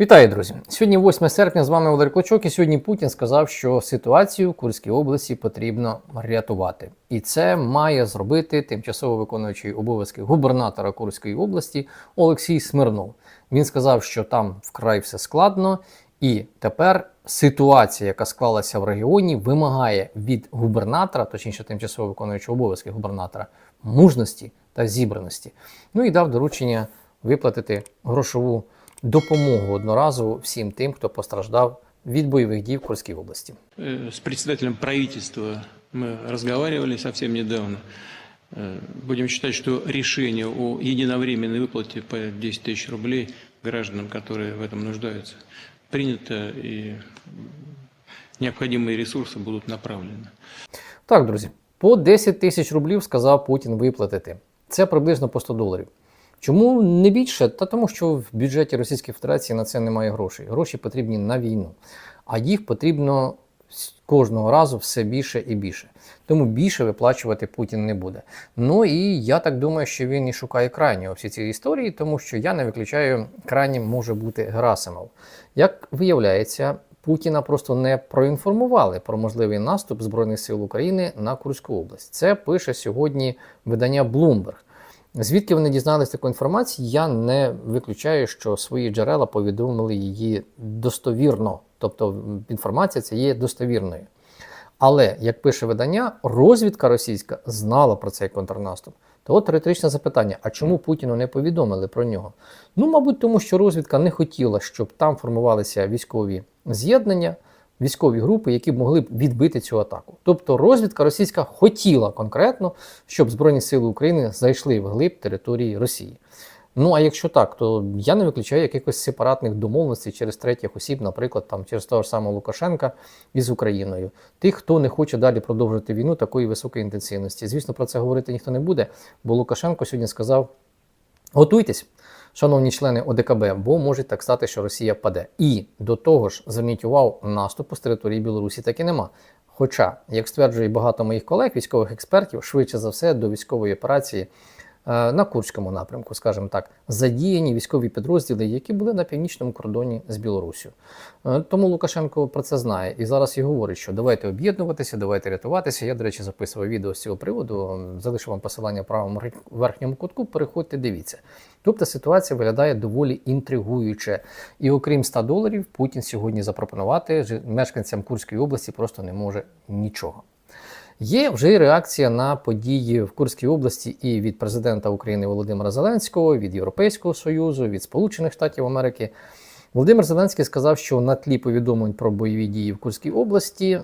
Вітаю, друзі! Сьогодні 8 серпня з вами Валерій Клочок, і сьогодні Путін сказав, що ситуацію в Курській області потрібно рятувати. І це має зробити тимчасово виконуючий обов'язки губернатора Курської області Олексій Смирнов. Він сказав, що там вкрай все складно, і тепер ситуація, яка склалася в регіоні, вимагає від губернатора, точніше, тимчасово виконуючого обов'язки губернатора, мужності та зібраності. Ну і дав доручення виплатити грошову допомогу одноразово всім тим, хто постраждав від бойових дій в Курській області. Э, С председателем правительства мы разговаривали совсем недавно. Э, Будем считать, что решение о единовременной выплате по 10 тысяч рублей гражданам, которые в этом нуждаются, принято и необходимые ресурсы будут направлены. Так, друзі, по 10 тисяч рублів сказав Путін виплатити. Це приблизно по 100 доларів. Чому не більше? Та тому, що в бюджеті Російської Федерації на це немає грошей. Гроші потрібні на війну, а їх потрібно кожного разу все більше і більше. Тому більше виплачувати Путін не буде. Ну і я так думаю, що він і шукає крайнього всі ці історії, тому що я не виключаю, крайнім може бути Герасимов. Як виявляється, Путіна просто не проінформували про можливий наступ Збройних сил України на Курську область. Це пише сьогодні видання Bloomberg. Звідки вони дізналися таку інформацію, я не виключаю, що свої джерела повідомили її достовірно. Тобто інформація ця є достовірною. Але, як пише видання, розвідка російська знала про цей контрнаступ. То от риторичне запитання: а чому Путіну не повідомили про нього? Ну, мабуть, тому що розвідка не хотіла, щоб там формувалися військові з'єднання, військові групи, які могли б відбити цю атаку. Тобто розвідка російська хотіла конкретно, щоб Збройні Сили України зайшли вглиб території Росії. Ну а якщо так, то я не виключаю якихось сепаратних домовленостей через третіх осіб, наприклад, там через того ж самого Лукашенка із Україною. Тих, хто не хоче далі продовжити війну такої високої інтенсивності. Звісно, про це говорити ніхто не буде, бо Лукашенко сьогодні сказав: готуйтесь, шановні члени ОДКБ, бо може так стати, що Росія паде. І до того ж, зверніть увагу, наступу з території Білорусі таки нема. Хоча, як стверджує багато моїх колег, військових експертів, швидше за все до військової операції на Курському напрямку, скажімо так, задіяні військові підрозділи, які були на північному кордоні з Білоруссю. Е, Тому Лукашенко про це знає і зараз і говорить, що давайте об'єднуватися, давайте рятуватися. Я, до речі, записував відео з цього приводу. Залишу вам посилання в правому верхньому кутку. Переходьте, дивіться. Тобто ситуація виглядає доволі інтригуюче. І окрім 100 доларів, Путін сьогодні запропонувати мешканцям Курської області просто не може нічого. Є вже і реакція на події в Курській області і від президента України Володимира Зеленського, від Європейського Союзу, від Сполучених Штатів Америки. Володимир Зеленський сказав, що на тлі повідомлень про бойові дії в Курській області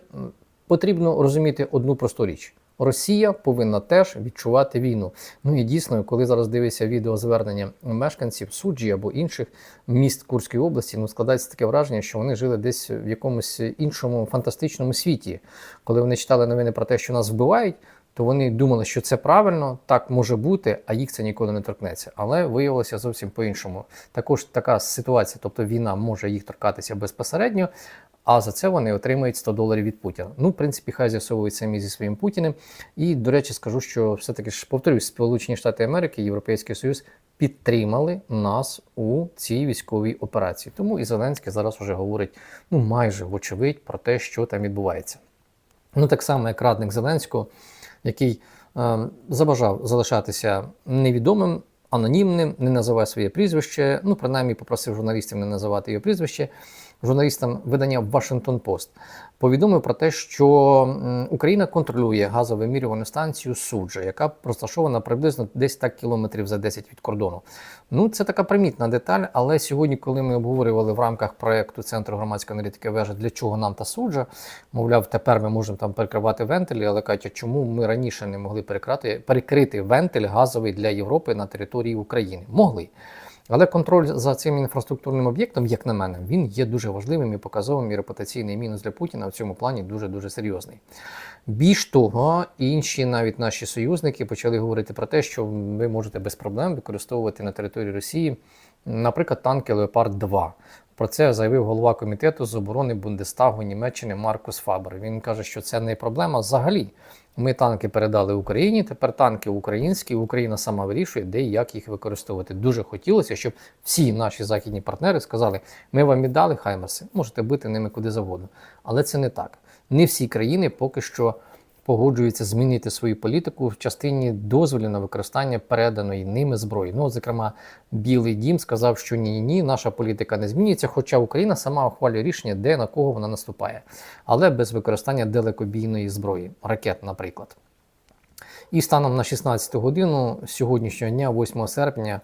потрібно розуміти одну просту річ: Росія повинна теж відчувати війну. Ну і дійсно, коли зараз дивишся відеозвернення мешканців суджі або інших міст Курської області, ну складається таке враження, що вони жили десь в якомусь іншому фантастичному світі. Коли вони читали новини про те, що нас вбивають, то вони думали, що це правильно, так може бути, а їх це ніколи не торкнеться. Але виявилося зовсім по-іншому. Також така ситуація, тобто війна може їх торкатися безпосередньо, а за це вони отримають 100 доларів від Путіна. Ну, в принципі, хай з'ясовують самі зі своїм Путіним. І, до речі, скажу, що все-таки ж повторюсь, Сполучені Штати Америки, Європейський Союз підтримали нас у цій військовій операції. Тому і Зеленський зараз вже говорить ну майже вочевидь про те, що там відбувається. Ну, так само, як радник Зеленського, який е, забажав залишатися невідомим, анонімним, не називає своє прізвище. Ну, принаймні, попросив журналістів не називати його прізвище. Журналістам видання Washington Post повідомив про те, що Україна контролює газовимірювальну станцію Суджа, яка розташована приблизно десь так кілометрів за 10 від кордону. Ну, це така примітна деталь, але сьогодні, коли ми обговорювали в рамках проекту Центру громадської аналітики вежа, для чого нам та суджа, мовляв, тепер ми можемо там перекривати вентилі, але Катя, чому ми раніше не могли перекрити, перекрити вентиль газовий для Європи на території України? Могли. Але контроль за цим інфраструктурним об'єктом, як на мене, він є дуже важливим і показовим, і репутаційний мінус для Путіна в цьому плані дуже-дуже серйозний. Більш того, інші навіть наші союзники почали говорити про те, що ви можете без проблем використовувати на території Росії, наприклад, танки Леопард 2. Про це заявив голова комітету з оборони Бундестагу Німеччини Маркус Фабер. Він каже, що це не проблема взагалі. Ми танки передали Україні, тепер танки українські. Україна сама вирішує, де і як їх використовувати. Дуже хотілося, щоб всі наші західні партнери сказали: ми вам віддали Хаймерси, можете бити ними куди завгодно. Але це не так. Не всі країни поки що погоджуються змінити свою політику в частині дозволів на використання переданої ними зброї. Ну, зокрема, Білий Дім сказав, що ні, ні, наша політика не змінюється, хоча Україна сама ухвалює рішення, де на кого вона наступає, але без використання далекобійної зброї, ракет, наприклад. І станом на 16 годину сьогоднішнього дня, 8 серпня,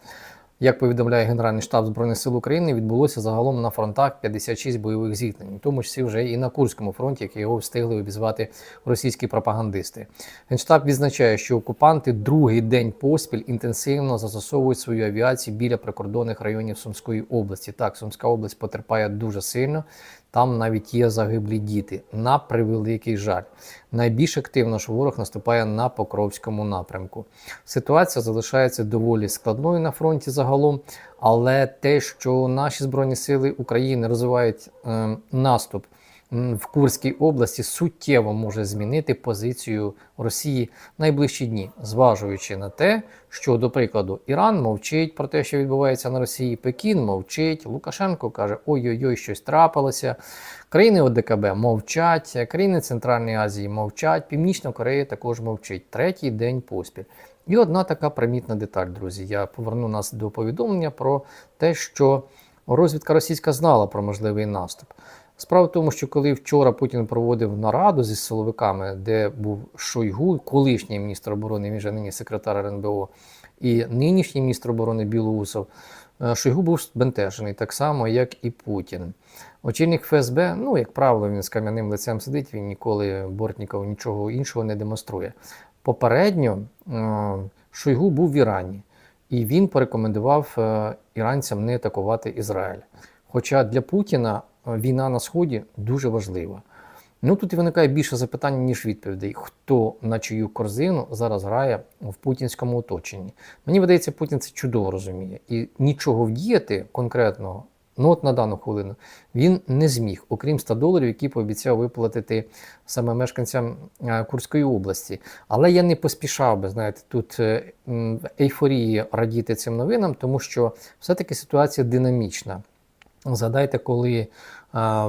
як повідомляє Генеральний штаб Збройних сил України, відбулося загалом на фронтах 56 бойових зіткнень, в тому числі вже і на Курському фронті, який його встигли обізвати російські пропагандисти. Генштаб відзначає, що окупанти другий день поспіль інтенсивно застосовують свою авіацію біля прикордонних районів Сумської області. Так, Сумська область потерпає дуже сильно. Там навіть є загиблі діти на превеликий жаль. Найбільш активно ж ворог наступає на Покровському напрямку. Ситуація залишається доволі складною на фронті загалом, але те, що наші збройні сили України розвивають е, наступ в Курській області, суттєво може змінити позицію Росії в найближчі дні, зважуючи на те, що, до прикладу, Іран мовчить про те, що відбувається на Росії, Пекін мовчить, Лукашенко каже: ой-ой-ой, щось трапилося. Країни ОДКБ мовчать, країни Центральної Азії мовчать, Північна Корея також мовчить. Третій день поспіль. І одна така примітна деталь, друзі. Я поверну нас до повідомлення про те, що розвідка російська знала про можливий наступ. Справа в тому, що коли вчора Путін проводив нараду зі силовиками, де був Шойгу, колишній міністр оборони, він же нині секретар РНБО, і нинішній міністр оборони Білоусов, е, Шойгу був збентежений так само, як і Путін. Очільник ФСБ, ну, як правило, він з кам'яним лицем сидить, він ніколи Бортніков нічого іншого не демонструє. Попередньо е, Шойгу був в Ірані, і він порекомендував е, іранцям не атакувати Ізраїль. Хоча для Путіна війна на Сході дуже важлива. Ну тут і виникає більше запитань, ніж відповідей, хто на чию корзину зараз грає в путінському оточенні. Мені видається, Путін це чудово розуміє. І нічого вдіяти конкретного, ну от на дану хвилину, він не зміг, окрім 100 доларів, які пообіцяв виплатити саме мешканцям е, Курської області. Але я не поспішав би, знаєте, тут е, ейфорії радіти цим новинам, тому що все-таки ситуація динамічна. Згадайте, коли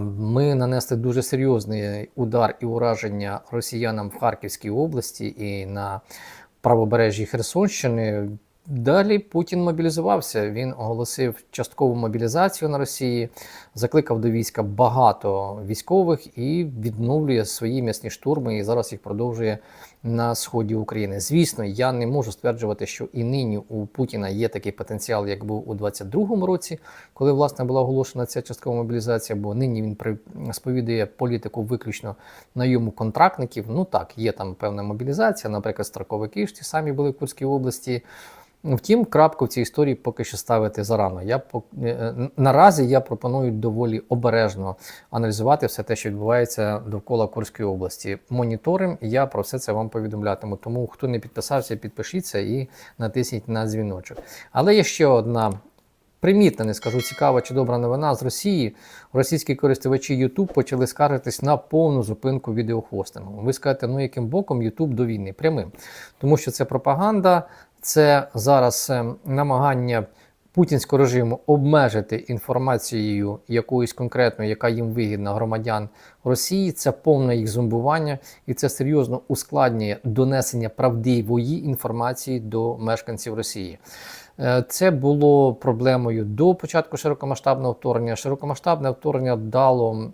ми нанесли дуже серйозний удар і ураження росіянам в Харківській області і на правобережжі Херсонщини. Далі Путін мобілізувався. Він оголосив часткову мобілізацію на Росії, закликав до війська багато військових і відновлює свої м'ясні штурми. І зараз їх продовжує на сході України. Звісно, я не можу стверджувати, що і нині у Путіна є такий потенціал, як був у 22-му році, коли власне була оголошена ця часткова мобілізація. Бо нині він сповідує політику виключно найому контрактників. Ну так, є там певна мобілізація, наприклад, строковики ж ті самі були в Курській області. Втім, крапку в цій історії поки що ставити зарано. Я е, е, наразі я пропоную доволі обережно аналізувати все те, що відбувається довкола Курської області. Моніторим я про все це вам повідомлятиму. Тому хто не підписався, підпишіться і натисніть на дзвіночок. Але є ще одна. Примітна, не скажу, цікава чи добра новина з Росії. Російські користувачі YouTube почали скаржитись на повну зупинку відеохостингу. Ви скажете, ну яким боком YouTube до війни? Прямим. Тому що це пропаганда, це зараз е, намагання путінського режиму обмежити інформацією якоюсь конкретною, яка їм вигідна громадян Росії. Це повне їх зомбування, і це серйозно ускладнює донесення правдивої інформації до мешканців Росії. Е, Це було проблемою до початку широкомасштабного вторгнення. Широкомасштабне вторгнення дало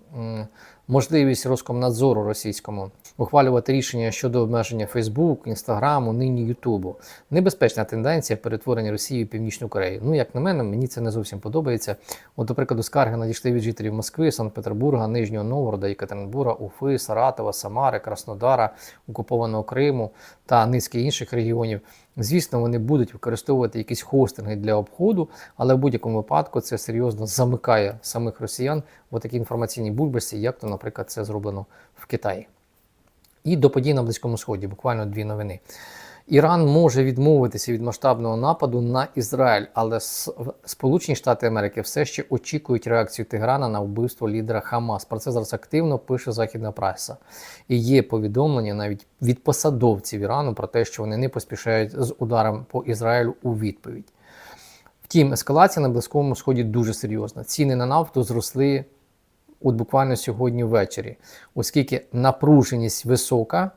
можливість Роскомнадзору російському ухвалювати рішення щодо обмеження Фейсбук, Інстаграму, нині Ютубу. Небезпечна тенденція перетворення Росії в Північну Корею. Ну, як на мене, мені це не зовсім подобається. От, до прикладу, скарги надійшли від жителів Москви, Санкт-Петербурга, Нижнього Новгорода, Екатеринбурга, Уфи, Саратова, Самари, Краснодара, окупованого Криму та низки інших регіонів. Звісно, вони будуть використовувати якісь хостинги для обходу, але в будь-якому випадку це серйозно замикає самих росіян в такій інформаційній бульбашці, як то, наприклад, це зроблено в Китаї. І до подій на Близькому Сході, буквально дві новини. Іран може відмовитися від масштабного нападу на Ізраїль, але Сполучені Штати Америки все ще очікують реакцію Теграна на вбивство лідера Хамас. Про це зараз активно пише західна преса. І є повідомлення навіть від посадовців Ірану про те, що вони не поспішають з ударом по Ізраїлю у відповідь. Втім, ескалація на Близькому Сході дуже серйозна. Ціни на нафту зросли от буквально сьогодні ввечері, оскільки напруженість висока,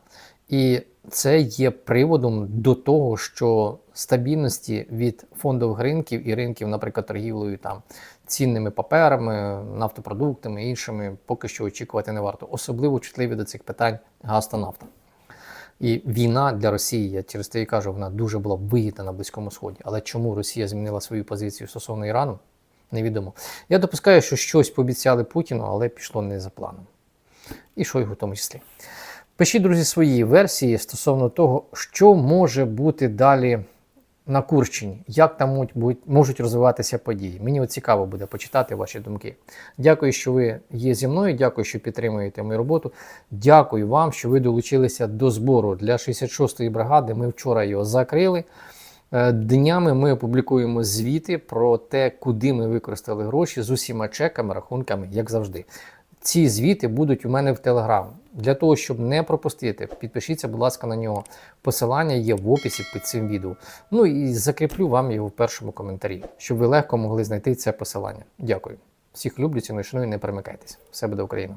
і це є приводом до того, що стабільності від фондових ринків і ринків, наприклад, торгівлею там цінними паперами, нафтопродуктами і іншими, поки що очікувати не варто. Особливо чутливі до цих питань газ та нафта. І війна для Росії, я через те і кажу, вона дуже була вигідна на Близькому Сході. Але чому Росія змінила свою позицію стосовно Ірану, невідомо. Я допускаю, що щось пообіцяли Путіну, але пішло не за планом. І Шойгу в тому числі. Пишіть, друзі, свої версії стосовно того, що може бути далі на Курщині, як там можуть, розвиватися події. Мені цікаво буде почитати ваші думки. Дякую, що ви є зі мною. Дякую, що підтримуєте мою роботу. Дякую вам, що ви долучилися до збору для 66-ї бригади. Ми вчора його закрили. Е, Днями ми опублікуємо звіти про те, куди ми використали гроші з усіма чеками, рахунками, як завжди. Ці звіти будуть у мене в Телеграм. Для того, щоб не пропустити, підпишіться, будь ласка, на нього. Посилання є в описі під цим відео. Ну і закріплю вам його в першому коментарі, щоб ви легко могли знайти це посилання. Дякую. Всіх люблю, ціную, шаную, не перемикайтесь. Все буде Україна!